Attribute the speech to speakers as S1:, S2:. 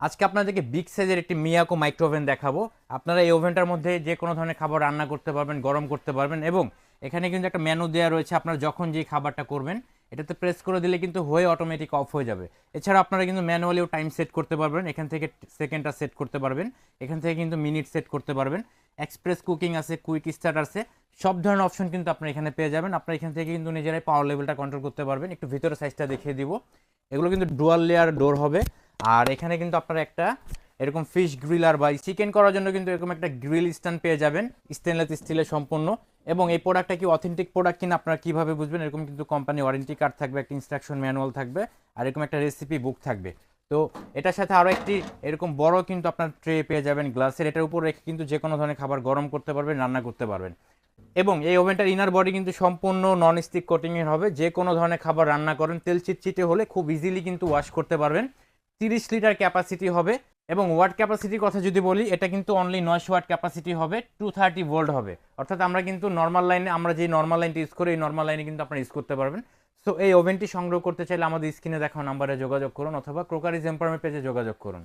S1: আজকে আপনাদেরকে বিগ সাইজের একটি মিয়াকো মাইক্রো ওভেন দেখাবো। আপনারা এই ওভেনটার মধ্যে যে কোনো ধরনের খাবার রান্না করতে পারবেন, গরম করতে পারবেন এবং এখানে কিন্তু একটা মেনু দেওয়া রয়েছে, আপনারা যখন যে খাবারটা করবেন, এটাতে প্রেস করে দিলে কিন্তু হয়ে অটোমেটিক অফ হয়ে যাবে। এছাড়া আপনারা কিন্তু ম্যানুয়ালিও টাইম সেট করতে পারবেন, এখান থেকে সেকেন্ডটা সেট করতে পারবেন, এখান থেকে কিন্তু মিনিট সেট করতে পারবেন। এক্সপ্রেস কুকিং আছে কুইক স্টার্ট আছে, সব ধরনের অপশন কিন্তু আপনারা এখানে পেয়ে যাবেন। আপনারা এখান থেকে কিন্তু নিজেরাই পাওয়ার লেভেলটা কন্ট্রোল করতে পারবেন। একটু ভিতরে সাইজটা দেখিয়ে দিব। এগুলো কিন্তু ডুয়াল লেয়ার ডোর হবে। আর এখানে কিন্তু আপনারা একটা এরকম ফিশ গ্রিলার বা চিকেন করার জন্য কিন্তু এরকম একটা গ্রিল স্ট্যান্ড পেয়ে যাবেন স্টেনলেস স্টিলের সম্পূর্ণ। এবং এই প্রোডাক্টটা কি অথেন্টিক প্রোডাক্ট কিনা আপনারা কীভাবে বুঝবেন, এরকম কিন্তু কোম্পানি ওয়ারেন্টি কার্ড থাকবে, একটা ইনস্ট্রাকশন ম্যানুয়াল থাকবে, আর এরকম একটা রেসিপি বুক থাকবে। তো এটার সাথে আরও একটি এরকম বড় কিন্তু আপনার ট্রে পেয়ে যাবেন গ্লাসের এটার উপর রেখে কিন্তু যে কোনো ধরনের খাবার গরম করতে পারবেন, রান্না করতে পারবেন। এবং এই ওভেনটার ইনার বডি কিন্তু সম্পূর্ণ নন স্টিক কোটিংয়ের হবে। যে কোনো ধরনের খাবার রান্না করেন, তেল চিটচিটে হলে খুব ইজিলি কিন্তু ওয়াশ করতে পারবেন। তিরিশ লিটার ক্যাপাসিটি হবে এবং ওয়াট ক্যাপাসিটির কথা যদি বলি, এটা কিন্তু অনলি নয়শো ওয়াট ক্যাপাসিটি হবে টু থার্টি ভোল্ট হবে। অর্থাৎ আমরা কিন্তু নর্মাল লাইনে আমরা যে নর্মাল লাইনটি ইউজ করি, এই নর্মাল লাইনে কিন্তু আপনারা ইউজ করতে পারবেন। সো এই ওভেনটি সংগ্রহ করতে চাইলে আমাদের স্ক্রিনে দেখানো নাম্বারে যোগাযোগ করুন অথবা ক্রোকারিজ এম্পারমেন্ট পেজে যোগাযোগ করুন।